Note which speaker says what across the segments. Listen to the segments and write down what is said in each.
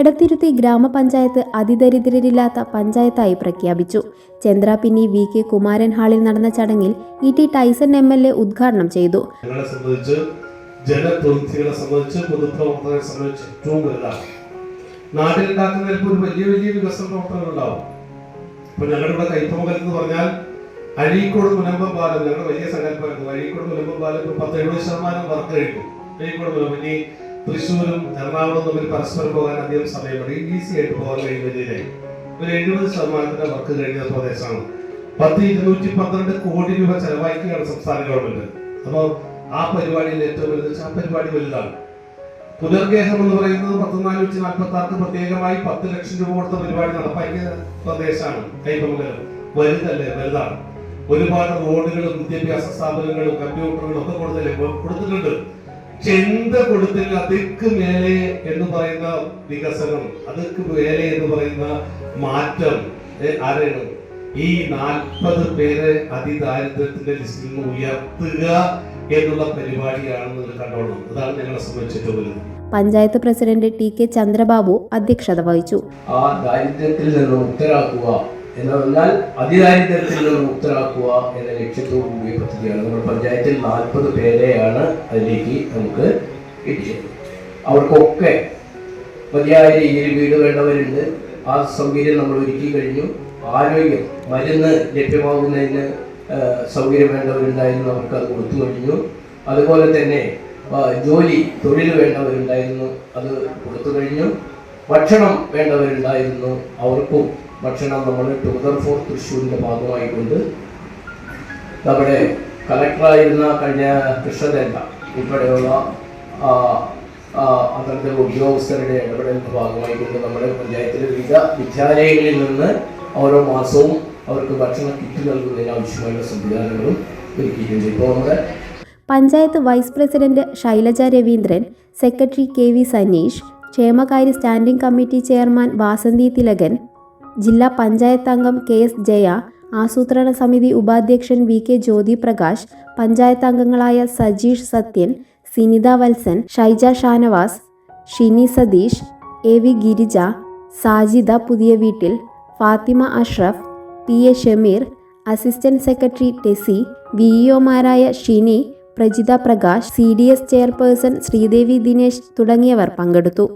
Speaker 1: എടത്തിരുത്തി ഗ്രാമപഞ്ചായത്ത് അതിദരിദ്രരില്ലാത്ത പഞ്ചായത്തായി പ്രഖ്യാപിച്ചു. Chandrapinni V K Kumaran ഹാളിൽ നടന്ന ചടങ്ങിൽ E T Tyson M L A ഉദ്ഘാടനം ചെയ്തു.
Speaker 2: ജനപ്രതിനിധികളെ സംബന്ധിച്ച് സംബന്ധിച്ച് വലിയ വലിയ എന്ന് പറഞ്ഞാൽ മുനമ്പം പാലം ഞങ്ങളുടെ വലിയ സങ്കല്പമായിരുന്നു. അഴീക്കോട് മുനമ്പം പാലം പത്ത് എഴുപത് ശതമാനം വർക്ക് കഴിഞ്ഞു മുനമ്പം. ഇനി തൃശ്ശൂരും എറണാകുളം തമ്മിൽ പരസ്പരം പോകാൻ അധികം സമയമുണ്ട് ഈസി ആയിട്ട് പോകാൻ കഴിയുന്ന രീതിയിലായി ഒരു എഴുപത് ശതമാനത്തിന്റെ വർക്ക് കഴിഞ്ഞ പ്രദേശമാണ്. പത്ത് ഇരുന്നൂറ്റി പന്ത്രണ്ട് കോടി രൂപ ചെലവാക്കിയാണ് സംസ്ഥാന ഗവൺമെന്റ് അപ്പോൾ ആ പരിപാടിയിൽ ഏറ്റവും വലുത് ആ പരിപാടി വലുതാണ്. പുനർഗേഹം എന്ന് പറയുന്നത് പത്ത് നാനൂറ്റി നാൽപ്പത്തി ആർക്ക് പ്രത്യേകമായി പത്ത് ലക്ഷം രൂപ കൊടുത്ത പരിപാടി നടപ്പാക്കിയ പ്രദേശമാണ്. കൈപ്പമംഗലം. വലുതല്ലേ? വലുതാണ്. ഒരുപാട് റോഡുകളും വിദ്യാഭ്യാസ സ്ഥാപനങ്ങളും കമ്പ്യൂട്ടറുകളും ഒക്കെ കൊടുത്തില്ലേ? കൊടുത്തിട്ടുണ്ട്. എന്ത് കൊടുത്തില്ല അതിക്ക് മേലെ എന്ന് പറയുന്ന വികസനം അതിക്ക് മേലെ എന്ന് പറയുന്ന മാറ്റം. ആരാണ്? ഈ നാൽപ്പത് പേരെ അതിദാരിദ്ര്യത്തിന്റെ ലിസ്റ്റിൽ നിന്ന് ഉയർത്തുക എന്നുള്ള പരിപാടിയാണ് നിങ്ങൾ കണ്ടോളണം. അതാണ് ഞങ്ങളെ സംബന്ധിച്ചിട്ടുള്ളത്
Speaker 1: panchayat president T K Chandrababu അധ്യക്ഷത വഹിച്ചു.
Speaker 3: ആ ദാരിദ്ര്യത്തിൽ നിന്ന് മുക്തരാക്കുക എന്ന് പറഞ്ഞാൽ അതിദാരിദ്ര്യത്തിൽ നിന്ന് മുക്തരാക്കുക എന്ന ലക്ഷ്യത്തോടു കൂടിയ പദ്ധതിയാണ്. നമ്മുടെ പഞ്ചായത്തിൽ നാൽപ്പത് പേരെയാണ് അതിലേക്ക് നമുക്ക് കിട്ടിയത് അവർക്കൊക്കെ മതിയായ രീതിയിൽ വീട് വേണ്ടവരുണ്ട്. ആ സൗകര്യം നമ്മൾ ഒരുക്കി കഴിഞ്ഞു. ആരോഗ്യം മരുന്ന് ലഭ്യമാകുന്നതിന് സൗകര്യം വേണ്ടവരുണ്ടായിരുന്നു. അവർക്ക് അത് കൊടുത്തു കഴിഞ്ഞു. അതുപോലെ തന്നെ ജോലി തൊഴിൽ വേണ്ടവരുണ്ടായിരുന്നു. അത് കൊടുത്തു കഴിഞ്ഞു. ഭക്ഷണം വേണ്ടവരുണ്ടായിരുന്നു. അവർക്കും ഭക്ഷണം നമ്മൾ ടുഗദർ ഫോർ തൃശ്ശൂരിന്റെ ഭാഗമായിക്കൊണ്ട് നമ്മുടെ കളക്ടറായിരുന്ന കഴിഞ്ഞ കൃഷ്ണദേവ ഉൾപ്പെടെയുള്ള ആ, ഉദ്യോഗസ്ഥരുടെ ഇടപെടലിന്റെ ഭാഗമായിക്കൊണ്ട് നമ്മുടെ പഞ്ചായത്തിലെ വിവിധ വിദ്യാലയങ്ങളിൽ നിന്ന് ഓരോ മാസവും അവർക്ക് ഭക്ഷണ കിറ്റ് നൽകുന്നതിന് ആവശ്യമായുള്ള സംവിധാനങ്ങളും ഒരുക്കിയിട്ടുണ്ട്. ഇപ്പോൾ നമ്മുടെ
Speaker 1: panchayat vice president Shailaja Raveendran secretary K V Saneesh ക്ഷേമകാര്യ standing committee chairman Vasanthi Thilakan ജില്ലാ പഞ്ചായത്ത് അംഗം കെ എസ് ജയ ആസൂത്രണ സമിതി ഉപാധ്യക്ഷൻ വി കെ ജ്യോതി പ്രകാശ് പഞ്ചായത്ത് അംഗങ്ങളായ സജീഷ് സത്യൻ സിനിത വത്സൻ ഷൈജ ഷാനവാസ് ഷിനി സതീഷ് എ വി ഗിരിജ സാജിദ പുതിയ വീട്ടിൽ Fathima Ashraf P A Shameer assistant secretary Tessy V ഇഒമാരായ Shini Prajitha Prakash C D S chairperson Sreedevi Dinesh തുടങ്ങിയവർ പങ്കെടുത്തു.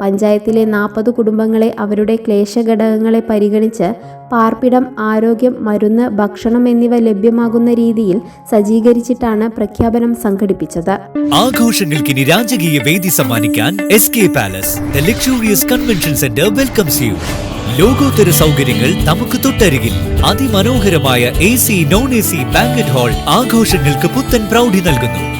Speaker 1: പഞ്ചായത്തിലെ നാൽപ്പത് കുടുംബങ്ങളെ അവരുടെ ക്ലേശഘടകങ്ങളെ പരിഗണിച്ച് പാർപ്പിടം ആരോഗ്യം മരുന്ന് ഭക്ഷണം എന്നിവ ലഭ്യമാകുന്ന രീതിയിൽ സജ്ജീകരിച്ചിട്ടാണ് പ്രഖ്യാപനം സംഘടിപ്പിച്ചത്.
Speaker 4: ആഘോഷങ്ങൾക്കിനി രാജകീയ വേദി സമ്മാനിക്കാൻ S K palace convention centre welcomes you ലോകോത്തര സൗകര്യങ്ങൾ നമുക്ക് തൊട്ടരികിൽ. അതിമനോഹരമായ A C non A C banquet hall ആഘോഷങ്ങൾക്ക് പുത്തൻ പ്രൗഢി നൽകുന്നു.